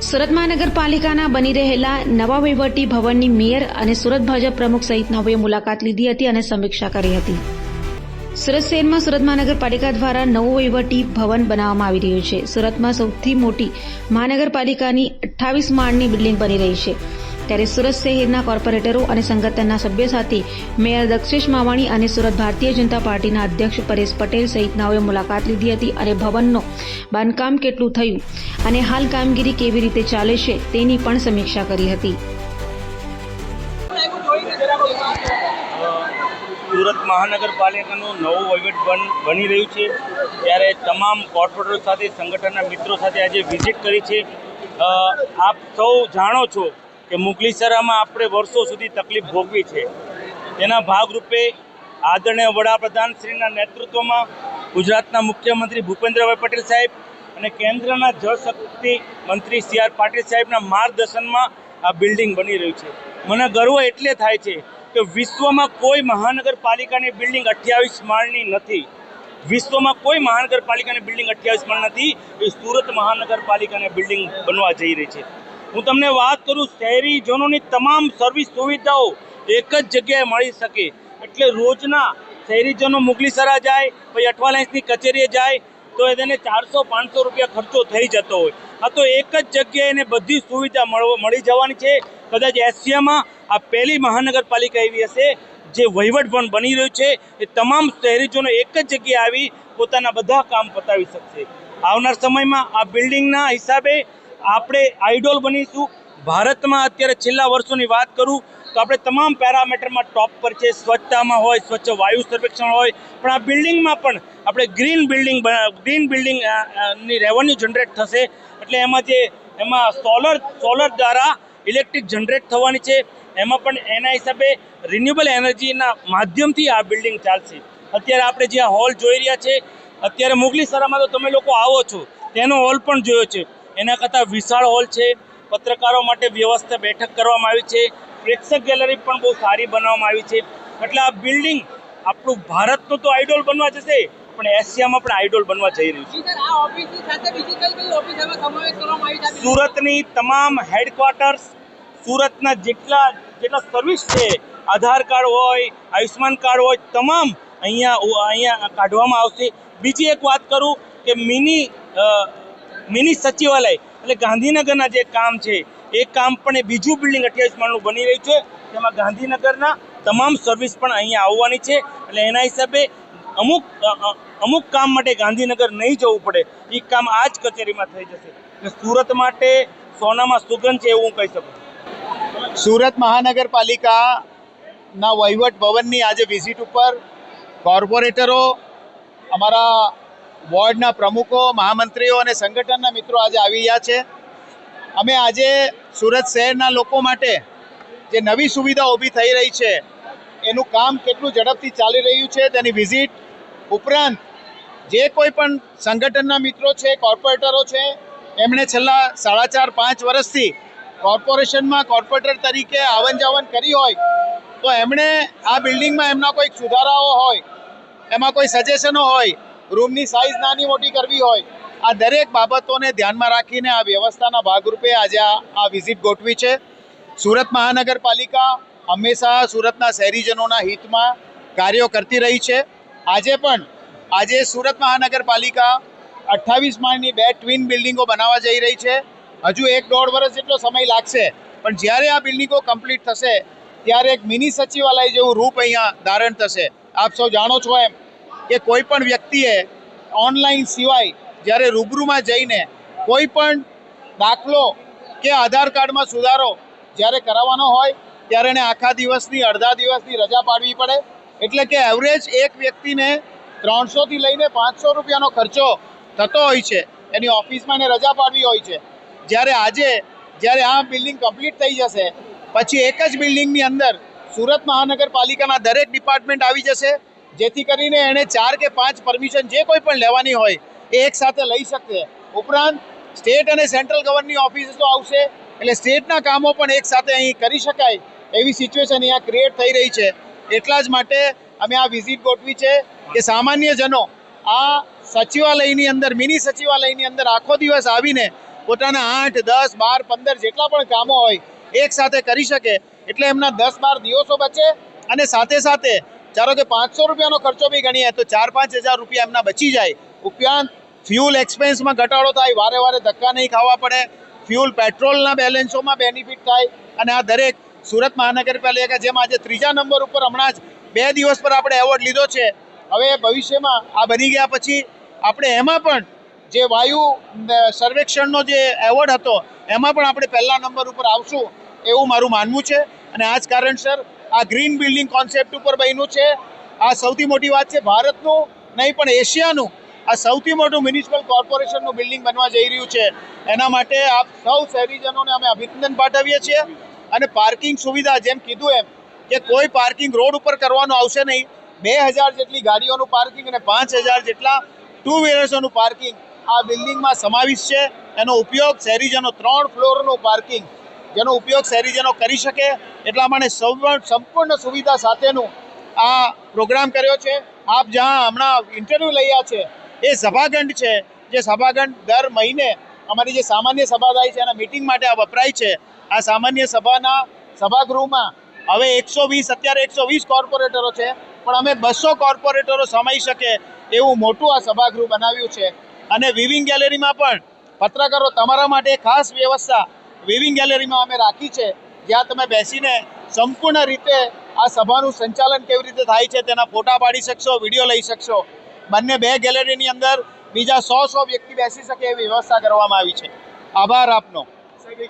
સુરત મહાનગરપાલિકાના બની રહેલા નવા વહીવટી ભવનની મેયર અને સુરત ભાજપ પ્રમુખ સહિતનાઓએ મુલાકાત લીધી હતી અને સમીક્ષા કરી હતી. સુરત શહેરમાં સુરત મહાનગરપાલિકા દ્વારા નવું વહીવટી ભવન બનાવવામાં આવી રહ્યું છે. સુરતમાં સૌથી મોટી મહાનગરપાલિકાની અઠ્ઠાવીસ માળની બિલ્ડિંગ બની રહી છે. ત્યારે સુરત શહેરના કોર્પોરેટરો અને સંગઠનના સભ્યો સાથે મેયર દક્ષેશ માવાણી અને સુરત ભારતીય જનતા પાર્ટીના અધ્યક્ષ પરેશ પટેલ સહિતનાઓએ મુલાકાત લીધી હતી અને ભવનનો બાંધકામ કેટલું થયું અને હાલ કામગીરી કેવી રીતે ચાલે છે તેની પણ સમીક્ષા કરી હતી. સુરત મહાનગરપાલિકાનું નવું વહીવટ બન રહ્યું છે. ત્યારે તમામ કોર્પોરેટરો સાથે, સંગઠનના મિત્રો સાથે આજે વિઝિટ કરી છે. આપ સૌ જાણો છો કે મુગલીસરામાં આપણે વર્ષો સુધી તકલીફ ભોગવી છે. તેના ભાગરૂપે આદરણીય વડાપ્રધાનશ્રીના નેતૃત્વમાં ગુજરાતના મુખ્યમંત્રી ભૂપેન્દ્રભાઈ પટેલ સાહેબ અને કેન્દ્રના જળશક્તિ મંત્રી સી આર પાટીલ સાહેબના માર્ગદર્શનમાં આ બિલ્ડિંગ બની રહ્યું છે. મને ગર્વ એટલે થાય છે કે વિશ્વમાં કોઈ મહાનગરપાલિકાની બિલ્ડિંગ અઠ્યાવીસ માળની નથી. વિશ્વમાં કોઈ મહાનગરપાલિકાની બિલ્ડિંગ અઠ્યાવીસ માળ નથી. એ સુરત મહાનગરપાલિકાની બિલ્ડિંગ બનવા જઈ રહી છે. હું તમને વાત કરું, શહેરીજનોની તમામ સર્વિસ સુવિધાઓ એક જ જગ્યાએ મળી શકે. એટલે રોજના શહેરીજનો મુગલીસરા જાય, પછી અઠવાલાઇન્સની કચેરીએ જાય, તો એને ચારસો, પાંચસો રૂપિયા ખર્ચો થઈ જતો હોય. આ તો એક જ જગ્યાએ એને બધી સુવિધા મળી જવાની છે. કદાચ એશિયામાં આ પહેલી મહાનગરપાલિકા એવી હશે, જે વહીવટ પણ બની રહ્યું છે. એ તમામ શહેરીજનો એક જ જગ્યાએ આવી પોતાના બધા કામ પતાવી શકશે. આવનાર સમયમાં આ બિલ્ડિંગના હિસાબે આપણે આઇડોલ બનીશું. ભારતમાં અત્યારે છેલ્લા વર્ષોની વાત કરું, તો આપણે તમામ પેરામીટરમાં ટોપ પર છે. સ્વચ્છતામાં હોય, સ્વચ્છ વાયુ સર્વેક્ષણ હોય, પણ આ બિલ્ડિંગમાં પણ આપણે ગ્રીન બિલ્ડિંગ ગ્રીન બિલ્ડિંગની રેવન્યુ જનરેટ થશે. એટલે એમાં જે, એમાં સોલર સોલર દ્વારા ઇલેક્ટ્રિક જનરેટ થવાની છે. એમાં પણ એના હિસાબે રિન્યુએબલ એનર્જીના માધ્યમથી આ બિલ્ડિંગ ચાલશે. અત્યારે આપણે જે હોલ જોઈ રહ્યા છે, અત્યારે મુગલીસરામાં તો તમે લોકો આવો છો. તેનો હોલ પણ જોયો છે. એના કરતાં વિશાળ હોલ છે. પત્રકારો માટે વ્યવસ્થા બેઠક કરવામાં આવી છે. પ્રેક્ષક ગેલેરી પણ બહુ સારી બનાવવામાં આવી છે. એટલે આ બિલ્ડિંગ આપણું ભારતનું તો આઈડોલ બનવા જશે પણ એશિયામાં પણ આઈડોલ બનવા જઈ રહ્યું છે. સુરતની તમામ હેડક્વાર્ટર્સ સુરતના જેટલા જેટલા સર્વિસ છે આધાર કાર્ડ હોય આયુષ્માન કાર્ડ હોય તમામ અહીંયા અહીંયા કાઢવામાં આવશે. બીજી એક વાત કરું કે મિની મિની સચિવાલય એટલે ગાંધીનગરના જે કામ છે, એ કામ પણ એ બીજું બિલ્ડિંગ અઠ્યાવીસ માળનું બની રહ્યું છે. તેમાં ગાંધીનગરના તમામ સર્વિસ પણ અહીંયા આવવાની છે. એટલે એના હિસાબે અમુક અમુક કામ માટે ગાંધીનગર નહીં જવું પડે. એ કામ આ જ કચેરીમાં થઈ જશે. એટલે સુરત માટે સોનામાં સુગંધ છે એવું હું કહી શકું. સુરત મહાનગરપાલિકાના વહીવટ ભવનની આજે વિઝિટ ઉપર કોર્પોરેટરો અમારા વોર્ડના પ્રમુખો, મહામંત્રીઓ અને સંગઠનના મિત્રો આજે આવી રહ્યા છે. અમે આજે સુરત શહેરના લોકો માટે જે નવી સુવિધા ઊભી થઈ રહી છે, એનું કામ કેટલું ઝડપથી ચાલી રહ્યું છે, તેની વિઝિટ ઉપરાંત જે કોઈ પણ સંગઠનના મિત્રો છે, કોર્પોરેટરો છે, એમણે છેલ્લા સાડા ચાર, પાંચ વર્ષથી કોર્પોરેશનમાં કોર્પોરેટર તરીકે આવન જાવન કરી હોય, તો એમણે આ બિલ્ડિંગમાં એમના કોઈક સુધારાઓ હોય, એમાં કોઈ સજેશનો હોય રૂમની સાઇઝ નાની મોટી કરવી હોય, આ દરેક બાબતોને ધ્યાનમાં રાખીને આ વ્યવસ્થાના ભાગરૂપે આજે આ વિઝિટ ગોઠવી છે. સુરત મહાનગરપાલિકા હંમેશા સુરતના શહેરીજનોના હિતમાં કાર્યો કરતી રહી છે. આજે પણ, આજે સુરત મહાનગરપાલિકા અઠ્ઠાવીસ માળની બે ટ્વિન બિલ્ડિંગો બનાવવા જઈ રહી છે. હજુ એક દોઢ વર્ષ જેટલો સમય લાગશે, પણ જ્યારે આ બિલ્ડિંગો કમ્પ્લીટ થશે, ત્યારે એક મિની સચિવાલય જેવું રૂપ અહીંયા ધારણ થશે. આપ સૌ જાણો છો એમ કે કોઈ પણ વ્યક્તિએ ઓનલાઈન સિવાય જ્યારે રૂબરૂમાં જઈને કોઈ પણ દાખલો કે આધાર કાર્ડમાં સુધારો જ્યારે કરાવવાનો હોય, ત્યારે એને આખા દિવસની, અડધા દિવસની રજા પાડવી પડે. એટલે કે એવરેજ એક વ્યક્તિને ત્રણસોથી લઈને પાંચસો રૂપિયાનો ખર્ચો થતો હોય છે. એની ઓફિસમાં એને રજા પાડવી હોય છે. જ્યારે આજે, જ્યારે આ બિલ્ડિંગ કમ્પ્લીટ થઈ જશે, પછી એક જ બિલ્ડિંગની અંદર સુરત મહાનગરપાલિકાના દરેક ડિપાર્ટમેન્ટ આવી જશે. જેથી કરીને એણે ચાર કે પાંચ પરમિશન જે કોઈ પણ લેવાની હોય એ એક સાથે લઈ શકે ઉપરાંત, સ્ટેટ અને સેન્ટ્રલ ગવર્નની ઓફિસો આવશે, એટલે સ્ટેટના કામો પણ એક સાથે અહીં કરી શકાય એવી સિચ્યુએશન અહીંયા ક્રિએટ થઈ રહી છે. એટલા જ માટે અમે આ વિઝિટ ગોઠવી છે કે સામાન્ય જનો આ સચિવાલયની અંદર, મિની સચિવાલયની અંદર આખો દિવસ આવીને પોતાના આઠ, દસ, બાર, પંદર જેટલા પણ કામો હોય, એક સાથે કરી શકે. એટલે એમના દસ બાર દિવસો બચે અને સાથે સાથે ચાલો કે પાંચસો રૂપિયાનો ખર્ચો બી ગણીએ તો ચાર પાંચ હજાર રૂપિયા એમના બચી જાય. ઉપરાંત ફ્યુલ એક્સપેન્સમાં ઘટાડો થાય, વારે વારે ધક્કા નહીં ખાવા પડે ફ્યુલ પેટ્રોલના બેલેન્સોમાં બેનિફિટ થાય, અને આ દરેક સુરત મહાનગરપાલિકા જેમ આજે ત્રીજા નંબર ઉપર હમણાં જ બે દિવસ પર આપણે એવોર્ડ લીધો છે. હવે ભવિષ્યમાં આ બની ગયા પછી આપણે એમાં પણ જે વાયુ સર્વેક્ષણનો જે એવોર્ડ હતો, એમાં પણ આપણે પહેલા નંબર ઉપર આવશું એવું મારું માનવું છે. અને આ જ કારણસર આ ગ્રીન બિલ્ડિંગ કોન્સેપ્ટ ઉપર બન્યું છે. આ સૌથી મોટી વાત છે, ભારતનું નહીં, પણ એશિયાનું આ સૌથી મોટું મ્યુનિસિપલ કોર્પોરેશનનું બિલ્ડિંગ બનવા જઈ રહ્યું છે. એના માટે આપ સૌ શહેરીજનોને અમે અભિનંદન પાઠવીએ છીએ અને પાર્કિંગ સુવિધા જેમ કીધું એમ કે કોઈ પાર્કિંગ રોડ ઉપર કરવાનું આવશે નહીં. બે હજાર જેટલી ગાડીઓનું પાર્કિંગ અને પાંચ હજાર જેટલા ટુ વ્હીલર્સોનું પાર્કિંગ આ બિલ્ડિંગમાં સમાવિષ્ટ છે. એનો ઉપયોગ શહેરીજનો ત્રણ ફ્લોરનું પાર્કિંગ જેનો ઉપયોગ શહેરીજનો કરી શકે એટલા માટે સૌ- સંપૂર્ણ સુવિધા સાથેનું આ પ્રોગ્રામ કર્યો છે. આપ જ્યાં હમણાં ઇન્ટરવ્યૂ લઈ છે, એ સભાખંડ છે, જે સભાખંડ દર મહિને અમારી જે સામાન્ય સભા થાય છે એના મિટિંગ માટે આ વપરાય છે. આ સામાન્ય સભાના સભાગૃહમાં હવે એકસો વીસ, અત્યારે એકસો વીસ કોર્પોરેટરો છે, પણ અમે બસો કોર્પોરેટરો સમાઈ શકે એવું મોટું આ સભાગૃહ બનાવ્યું છે. અને વિવિંગ ગેલેરીમાં પણ પત્રકારો તમારા માટે ખાસ વ્યવસ્થા વિવિંગ ગેલેરીમાં અમે રાખી છે. જ્યાં તમે બેસીને સંપૂર્ણ રીતે આ સભાનું સંચાલન કેવી રીતે થાય છે તેના ફોટા પાડી શકશો વીડિયો લઈ શકશો. બંને બે ગેલેરીની અંદર બીજા સો સો વ્યક્તિ બેસી શકે એવી વ્યવસ્થા કરવામાં આવી છે. આભાર આપનો.